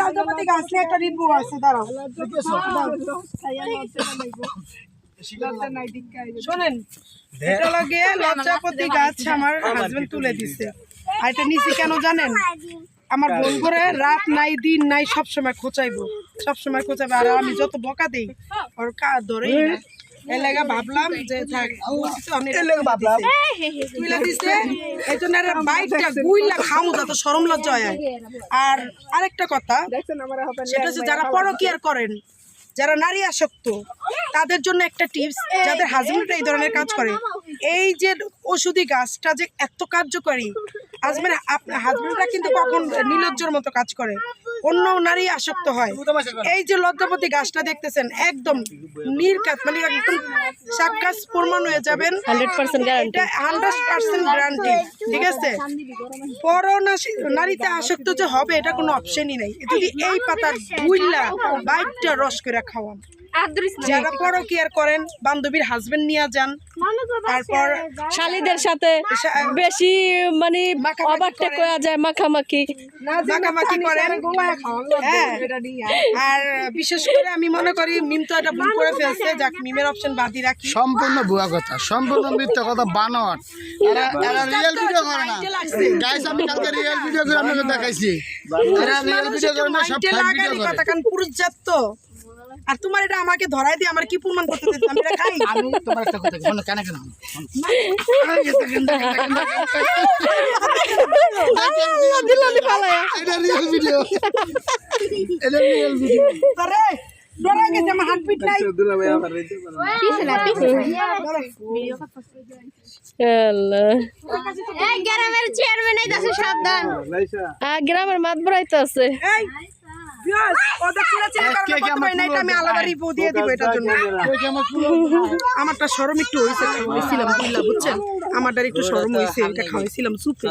লজ্জাপতি গাছ নিয়ে একটা রিপু আছে দাঁড়াও। শোনেন এটা লাগে লজ্জাপতি গাছ আমার হাজবেন্ড তুলে দিছে। আর এটা নিচে কেন জানেন? আমার বোন করে রাত নাই দিন নাই সবসময় খোঁচাইবো। সব সময় খোঁচাবে আর আমি যত বকা দিই ওর কা ধরেই না। এই লাগা ভাবলাম যে থাক বলছি তো ভাবলাম। তুইলা দিছে। এই জন্য বাইকটা গুইলা খামু যত শরম লজ্জা হয়। আর আরেকটা কথা সেটা হচ্ছে যারা পরকিয়ার করেন যারা নারী আসক্ত তাদের জন্য একটা টিপস যাদের হাজবেন্ড এই ধরনের কাজ করে। এই যে ওষুধি গাছটা যে এত কার্যকরী হাজবেন্ড হাজবেন্ডরা কিন্তু কখন নির্লজ্জর মতো কাজ করে। অন্য নারী আসক্ত হয়। এই যে লজ্জাপতি গাছটা দেখতেছেন একদম নির্কাত মানে একদম সাক্ষাৎ প্রমাণ হয়ে যাবেন। হান্ড্রেড পার্সেন্ট গ্যারান্টি এটা হান্ড্রেড পার্সেন্ট গ্যারান্টি ঠিক আছে? পরনাশী নারীতে আসক্ত যে হবে এটা কোনো অপশনই নেই। যদি এই পাতার বুইল্লা বাইকটা রস করে খাওয়ান। যারা পরকিয়ার করেন বান্ধবীর হাজবেন্ড নিয়ে যান। তারপর শালিদের সাথে বেশি মানে ওভারটেক করা যায় মাখামাখি। মাখামাখি করেন। হ্যাঁ। আর বিশেষ করে আমি মনে করি মিম তো এটা ভুল করে ফেলছে যাক মিমের অপশন বাদই রাখি। সম্পূর্ণ ভুয়া কথা সম্পূর্ণ মিথ্যা কথা বানর এরা এরা রিয়েল ভিডিও করে না। গাইস আমি কালকে রিয়েল ভিডিও করে আপনাকে দেখাইছি। এরা রিয়েল ভিডিও করে না সব ফেক ভিডিও করে কথা কারণ পুরুষ জাত তো। আর তোমার এটা আমাকে ধরাই দিয়ে আমার কি প্রমাণ করতে দিতে আমি এটা খাই। আমি তোমার একটা কথা বলো কেন কেন? এটা রিয়েল ভিডিও এটা রিয়েল ভিডিও তোরে ডরা গেছে আমার হার্টবিট নাই। আল্লাহ। গ্রামের চেয়ারম্যান আছে সাবধান। আর গ্রামের মাত বড়াইতে আছে। এই বিয়াস ওদের চিলা চিলা কারণে করতে আমার পারি না এটা আমি আলাদা রিপোর্ট দিয়ে দিব এটার জন্য। আমারটা শরম একটু হয়েছে খাওয়াইছিলাম বুঝলাম বুঝছেন আমারটার একটু শরম হয়েছে এটা খাওয়াইছিলাম সুপে